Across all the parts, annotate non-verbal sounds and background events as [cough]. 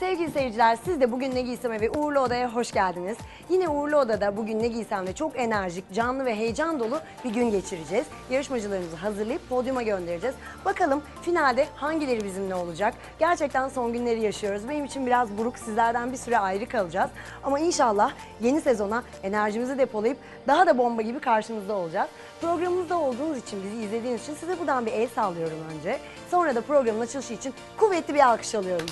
Sevgili seyirciler siz de bugün ne giysem ve Uğurlu Oda'ya hoş geldiniz. Yine Uğurlu Oda'da bugün ne giysemle çok enerjik, canlı ve heyecan dolu bir gün geçireceğiz. Yarışmacılarımızı hazırlayıp podyuma göndereceğiz. Bakalım finalde hangileri bizimle olacak? Gerçekten son günleri yaşıyoruz. Benim için biraz buruk, sizlerden bir süre ayrı kalacağız. Ama inşallah yeni sezona enerjimizi depolayıp daha da bomba gibi karşınızda olacağız. Programımızda olduğunuz için, bizi izlediğiniz için size buradan bir el sallıyorum önce. Sonra da programın açılışı için kuvvetli bir alkış alıyorum.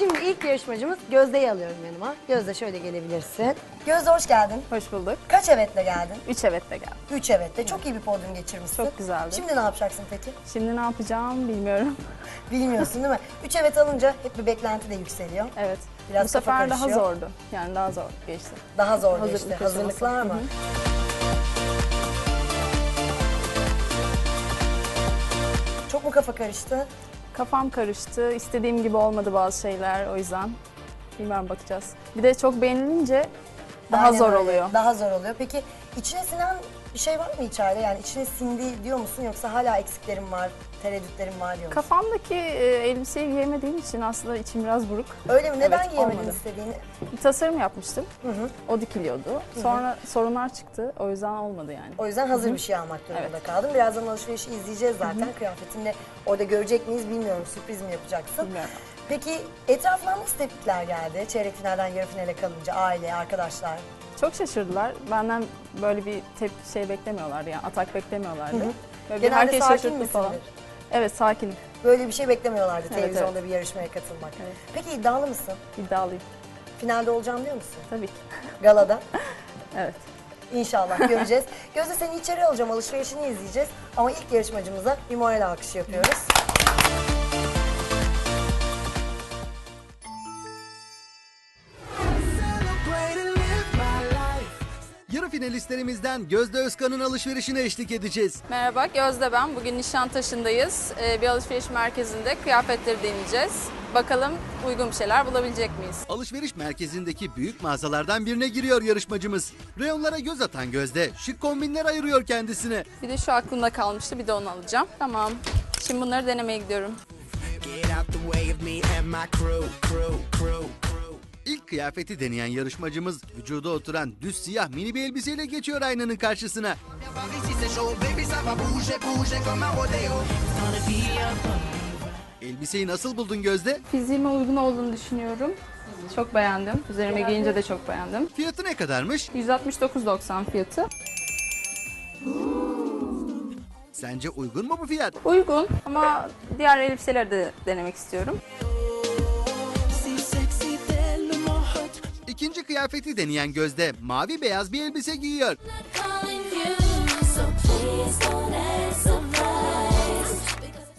Şimdi ilk yarışmacımız Gözde'yi alıyorum yanıma. Gözde şöyle gelebilirsin. Gözde hoş geldin. Hoş bulduk. Kaç evetle geldin? Üç evetle geldim. Üç evetle. Çok iyi bir podyum geçirmişsin. Çok güzeldi. Şimdi ne yapacaksın peki? Şimdi ne yapacağım bilmiyorum. [laughs] Bilmiyorsun değil mi? Üç evet alınca hep bir beklenti de yükseliyor. Evet. Biraz Bu sefer daha karışıyor. zordu. Yani daha zor geçti. Daha zor Hazırlık geçti. aşaması. Hazırlıklar mı? Hı hı. Çok mu kafa karıştı? Kafam karıştı. İstediğim gibi olmadı bazı şeyler o yüzden. Bilmem bakacağız. Bir de çok beğenilince daha Aynen zor öyle. oluyor. Daha zor oluyor. Peki içine sinen bir şey var mı içeride? Yani içine sindi diyor musun yoksa hala eksiklerim var, tereddütlerim var diyor musun? Kafamdaki e, elbiseyi giyemediğim için aslında içim biraz buruk. Öyle mi? Neden Evet, giyemedin olmadı. istediğini? Bir tasarım yapmıştım. Hı hı. O dikiliyordu. Sonra sorunlar çıktı. O yüzden olmadı yani. O yüzden hazır bir şey almak durumunda Evet. kaldım. Birazdan alışverişi izleyeceğiz zaten. Kıyafetinle orada görecek miyiz bilmiyorum. Sürpriz mi yapacaksın? Bilmiyorum. Peki etrafından nasıl tepkiler geldi? Çeyrek finalden yarı finale kalınca aile, arkadaşlar. Çok şaşırdılar. Benden böyle bir tepki şey beklemiyorlardı yani atak beklemiyorlardı. Böyle bir Genelde herkes sakin şaşırttı misindir? falan. Evet sakinim. Böyle bir şey beklemiyorlardı Evet, televizyonda bir yarışmaya katılmak. Evet. Peki iddialı mısın? İddialıyım. Finalde olacağım diyor musun? Tabii ki. Galada. [laughs] Evet. İnşallah göreceğiz. [laughs] Gözde seni içeri alacağım, alışverişini izleyeceğiz. Ama ilk yarışmacımıza bir moral alkışı yapıyoruz. Finalistlerimizden Gözde Özkan'ın alışverişine eşlik edeceğiz. Merhaba Gözde ben. Bugün Nişantaşı'ndayız. Ee, bir alışveriş merkezinde kıyafetleri deneyeceğiz. Bakalım uygun bir şeyler bulabilecek miyiz? Alışveriş merkezindeki büyük mağazalardan birine giriyor yarışmacımız. Reyonlara göz atan Gözde şık kombinler ayırıyor kendisine. Bir de şu aklımda kalmıştı. Bir de onu alacağım. Tamam. Şimdi bunları denemeye gidiyorum. Get out the way of me and my crew, crew, crew, crew. İlk kıyafeti deneyen yarışmacımız vücuda oturan düz siyah mini bir elbiseyle geçiyor aynanın karşısına. Elbiseyi nasıl buldun Gözde? Fiziğime uygun olduğunu düşünüyorum. Çok beğendim. Üzerime giyince de çok beğendim. Fiyatı ne kadarmış? 169.90 fiyatı. Sence uygun mu bu fiyat? Uygun ama diğer elbiseleri de denemek istiyorum. Kıyafeti deneyen Gözde mavi beyaz bir elbise giyiyor.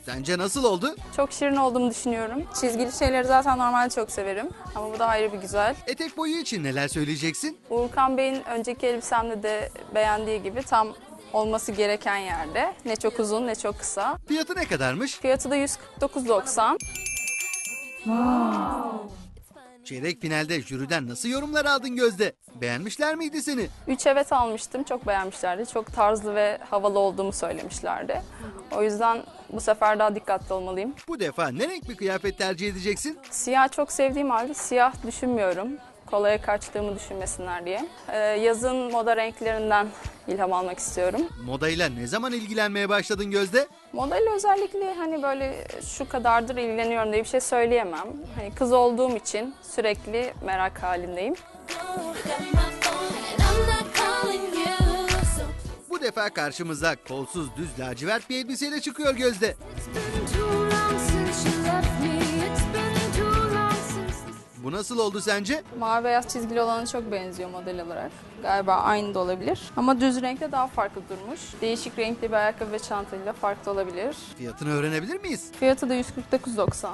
Sence nasıl oldu? Çok şirin olduğumu düşünüyorum. Çizgili şeyleri zaten normalde çok severim. Ama bu da ayrı bir güzel. Etek boyu için neler söyleyeceksin? Uğurkan Bey'in önceki elbisemde de beğendiği gibi tam olması gereken yerde. Ne çok uzun ne çok kısa. Fiyatı ne kadarmış? Fiyatı da 149.90. Çeyrek finalde jüriden nasıl yorumlar aldın Gözde? Beğenmişler miydi seni? 3 evet almıştım. Çok beğenmişlerdi. Çok tarzlı ve havalı olduğumu söylemişlerdi. O yüzden bu sefer daha dikkatli olmalıyım. Bu defa ne renk bir kıyafet tercih edeceksin? Siyah çok sevdiğim halde siyah düşünmüyorum. Kolaya kaçtığımı düşünmesinler diye. Ee, yazın moda renklerinden ilham almak istiyorum. Modayla ne zaman ilgilenmeye başladın Gözde? Modayla özellikle hani böyle şu kadardır ilgileniyorum diye bir şey söyleyemem. Hani kız olduğum için sürekli merak halindeyim. Bu defa karşımıza kolsuz düz lacivert bir elbiseyle çıkıyor Gözde. it's been too long since you left me. Bu nasıl oldu sence? Mavi beyaz çizgili olana çok benziyor model olarak. Galiba aynı da olabilir. Ama düz renkte daha farklı durmuş. Değişik renkli bir ayakkabı ve çantayla farklı olabilir. Fiyatını öğrenebilir miyiz? Fiyatı da 149.90.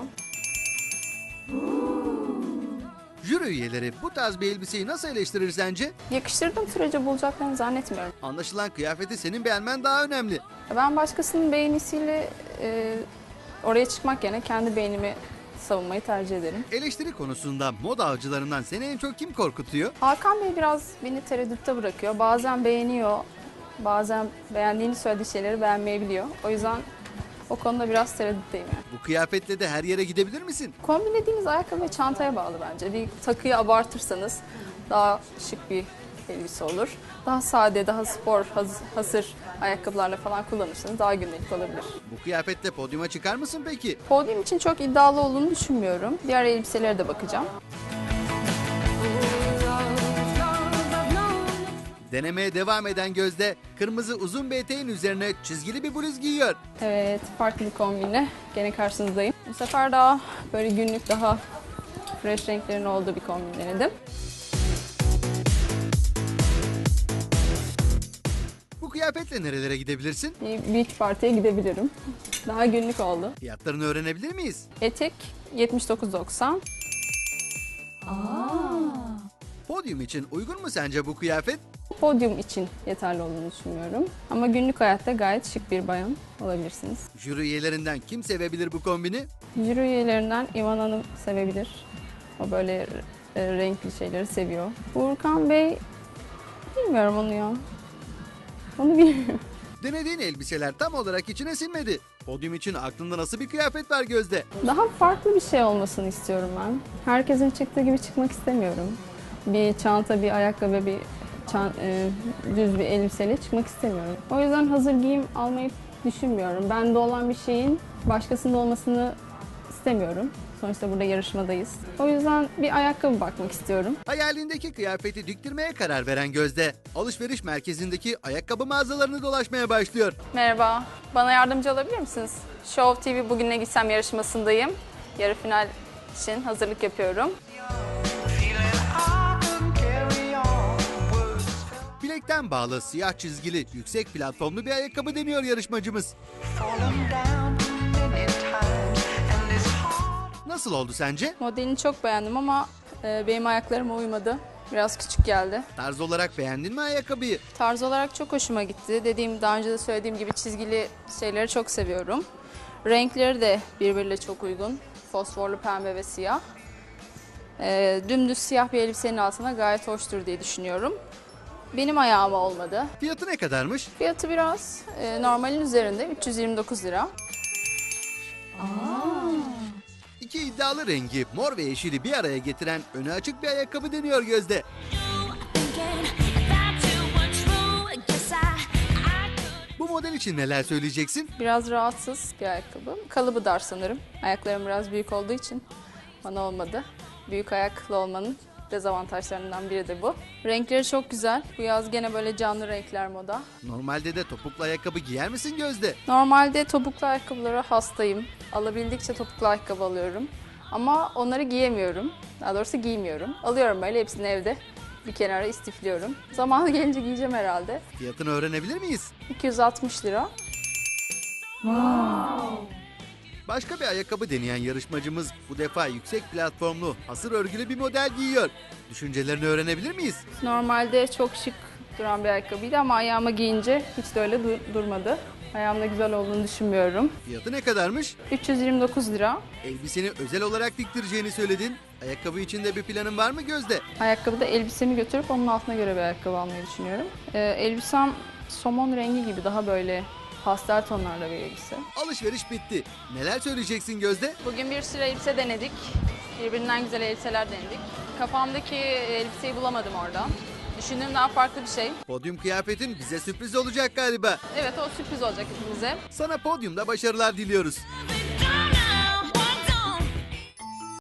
Jüri üyeleri bu tarz bir elbiseyi nasıl eleştirir sence? Yakıştırdığım sürece bulacaklarını zannetmiyorum. Anlaşılan kıyafeti senin beğenmen daha önemli. Ben başkasının beğenisiyle e, oraya çıkmak yerine kendi beğenimi savunmayı tercih ederim. Eleştiri konusunda moda avcılarından seni en çok kim korkutuyor? Hakan Bey biraz beni tereddütte bırakıyor. Bazen beğeniyor, Bazen beğendiğini söylediği şeyleri beğenmeyebiliyor. O yüzden o konuda biraz tereddütteyim yani. Bu kıyafetle de her yere gidebilir misin? Kombinlediğiniz ayakkabı ve çantaya bağlı bence. Bir takıyı abartırsanız daha şık bir elbise olur. Daha sade, daha spor, hasır ayakkabılarla falan kullanırsanız daha gündelik olabilir. Bu kıyafetle podyuma çıkar mısın peki? Podyum için çok iddialı olduğunu düşünmüyorum. Diğer elbiselere de bakacağım. Denemeye devam eden Gözde kırmızı uzun bir eteğin üzerine çizgili bir bluz giyiyor. Evet, farklı bir kombinle gene karşınızdayım. Bu sefer daha böyle günlük, daha fresh renklerin olduğu bir kombin denedim. Kıyafetle nerelere gidebilirsin? Bir beach partiye gidebilirim. Daha günlük oldu. Fiyatlarını öğrenebilir miyiz? Etek 79.90. Podyum için uygun mu sence bu kıyafet? Podyum için yeterli olduğunu düşünmüyorum. Ama günlük hayatta gayet şık bir bayan olabilirsiniz. Jüri üyelerinden kim sevebilir bu kombini? Jüri üyelerinden İvan Hanım sevebilir. O böyle e, renkli şeyleri seviyor. Burkan Bey, bilmiyorum onu ya. Onu bilmiyorum. Denediğin elbiseler tam olarak içine sinmedi. Podyum için aklında nasıl bir kıyafet var Gözde? Daha farklı bir şey olmasını istiyorum ben. Herkesin çıktığı gibi çıkmak istemiyorum. Bir çanta, bir ayakkabı, bir çan- e, düz bir elbiseyle çıkmak istemiyorum. O yüzden hazır giyim almayı düşünmüyorum. Bende olan bir şeyin başkasında olmasını istemiyorum. Sonuçta burada yarışmadayız. O yüzden bir ayakkabı bakmak istiyorum. Hayalindeki kıyafeti diktirmeye karar veren Gözde, alışveriş merkezindeki ayakkabı mağazalarını dolaşmaya başlıyor. Merhaba, bana yardımcı olabilir misiniz? Show TV Bugün Ne Gitsem yarışmasındayım. Yarı final için hazırlık yapıyorum. Bilekten bağlı siyah çizgili yüksek platformlu bir ayakkabı deniyor yarışmacımız. Nasıl oldu sence? Modelini çok beğendim ama e, benim ayaklarıma uymadı. Biraz küçük geldi. Tarz olarak beğendin mi ayakkabıyı? Tarz olarak çok hoşuma gitti. Dediğim daha önce de söylediğim gibi çizgili şeyleri çok seviyorum. Renkleri de birbiriyle çok uygun. Fosforlu pembe ve siyah. E, dümdüz siyah bir elbisenin altına gayet hoştur diye düşünüyorum. Benim ayağıma olmadı. Fiyatı ne kadarmış? Fiyatı biraz e, normalin üzerinde 329 lira. İki iddialı rengi mor ve yeşili bir araya getiren önü açık bir ayakkabı deniyor Gözde. Bu model için neler söyleyeceksin? Biraz rahatsız bir ayakkabı. Kalıbı dar sanırım. Ayaklarım biraz büyük olduğu için bana olmadı. Büyük ayaklı olmanın dezavantajlarından biri de bu. Renkleri çok güzel. Bu yaz gene böyle canlı renkler moda. Normalde de topuklu ayakkabı giyer misin Gözde? Normalde topuklu ayakkabılara hastayım. Alabildikçe topuklu ayakkabı alıyorum. Ama onları giyemiyorum. Daha doğrusu giymiyorum. Alıyorum böyle hepsini evde bir kenara istifliyorum. Zamanı gelince giyeceğim herhalde. Fiyatını öğrenebilir miyiz? 260 lira. Başka bir ayakkabı deneyen yarışmacımız bu defa yüksek platformlu, hasır örgülü bir model giyiyor. Düşüncelerini öğrenebilir miyiz? Normalde çok şık duran bir ayakkabıydı ama ayağıma giyince hiç de öyle du- durmadı. Ayağımda güzel olduğunu düşünmüyorum. Fiyatı ne kadarmış? 329 lira. Elbiseni özel olarak diktireceğini söyledin. Ayakkabı için de bir planın var mı Gözde? Ayakkabıda elbisemi götürüp onun altına göre bir ayakkabı almayı düşünüyorum. Ee, elbisem somon rengi gibi daha böyle pastel tonlarda bir elbise. Alışveriş bitti. Neler söyleyeceksin Gözde? Bugün bir sürü elbise denedik. Birbirinden güzel elbiseler denedik. Kafamdaki elbiseyi bulamadım orada. Düşündüğüm daha farklı bir şey. Podyum kıyafetin bize sürpriz olacak galiba. Evet o sürpriz olacak hepimize. Sana podyumda başarılar diliyoruz.